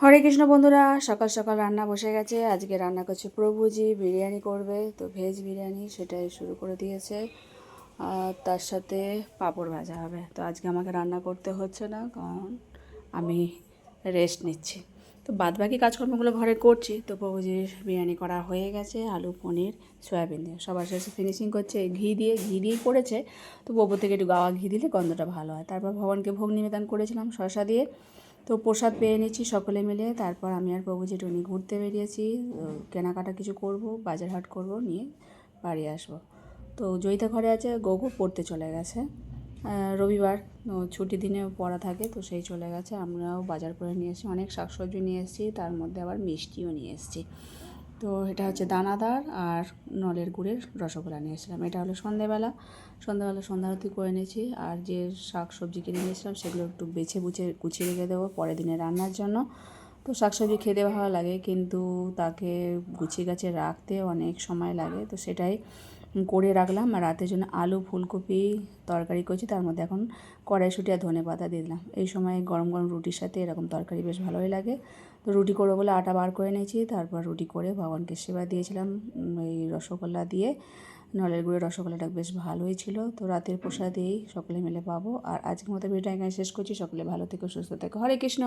হরে কৃষ্ণ বন্ধুরা, সকাল সকাল রান্না বসে গেছে। আজকে রান্না করছে প্রভুজি, বিরিয়ানি করবে। তো ভেজ বিরিয়ানি সেটাই শুরু করে দিয়েছে। আর তার সাথে পাঁপড় ভাজা হবে। তো আজকে আমাকে রান্না করতে হচ্ছে না, কারণ আমি রেস্ট নিচ্ছি। তো বাদবাকি কাজকর্মগুলো ঘরে করছি। তো প্রভুজির বিরিয়ানি করা হয়ে গেছে, আলু, পনির, সয়াবিন দিয়ে। সবার শেষে ফিনিশিং করছে ঘি দিয়ে। ঘি দিয়েই করেছে। তো প্রভু থেকে একটু গাওয়া ঘি দিলে গন্ধটা ভালো হয়। তারপর ভগবানকে ভোগ নিবেদন করেছিলাম শশা দিয়ে। তো প্রসাদ পেয়ে নিচ্ছি সকলে মিলে। তারপর আমি আর প্রভু জেঠুনি ঘুরতে বেরিয়েছি। কেনাকাটা কিছু করব বাজার হাট করব, নিয়ে বাড়ি আসব। তো জয়িতা ঘরে আছে, গগু পড়তে চলে গেছে। রবিবার ছুটি দিনে পড়া থাকে, তো সেই চলে গেছে। আমরাও বাজার করে নিয়ে এসেছি। অনেক শাকসবজি নিয়ে এসেছি, তার মধ্যে আবার মিষ্টিও নিয়ে এসেছি। তো এটা হচ্ছে দানাদার আর নলের গুড়ের রসগোল্লা নিয়েছিলাম। এটা হলো সন্ধেবেলা। সন্ধ্যাবেলা সন্ধ্যারতি করে নিয়েছি আর যে শাক সবজি কিনে নিয়েছিলাম সেগুলো একটু বেছে বুছে গুছিয়ে রেখে দেবো পরের দিনে রান্নার জন্য। তো শাকসবজি খেতে ভালো লাগে, কিন্তু তাকে গুছিয়ে গাছে রাখতে অনেক সময় লাগে। তো সেটাই করে রাখলাম আর রাতের জন্য আলু, ফুলকপি তরকারি করছি। তার মধ্যে এখন কড়াইশুঁটি আর ধনে পাতা দিয়ে দিলাম। এই সময় গরম গরম রুটির সাথে এরকম তরকারি বেশ ভালোই লাগে। তো রুটি করব বলে আটা বার করে নিয়েছি, তারপর রুটি করে ভগবানকে সেবা দিয়েছিলাম এই রসগোল্লা দিয়ে। নলের গুঁড়ের রসগোল্লাটা বেশ ভালোই ছিল। তো রাতের প্রসাদ দিয়েই সকলে মিলে পাবো। আর আজকের মতো ভিডিওটা এখানে শেষ করছি। সকলে ভালো থেকো, সুস্থ থেকো। হরে কৃষ্ণ!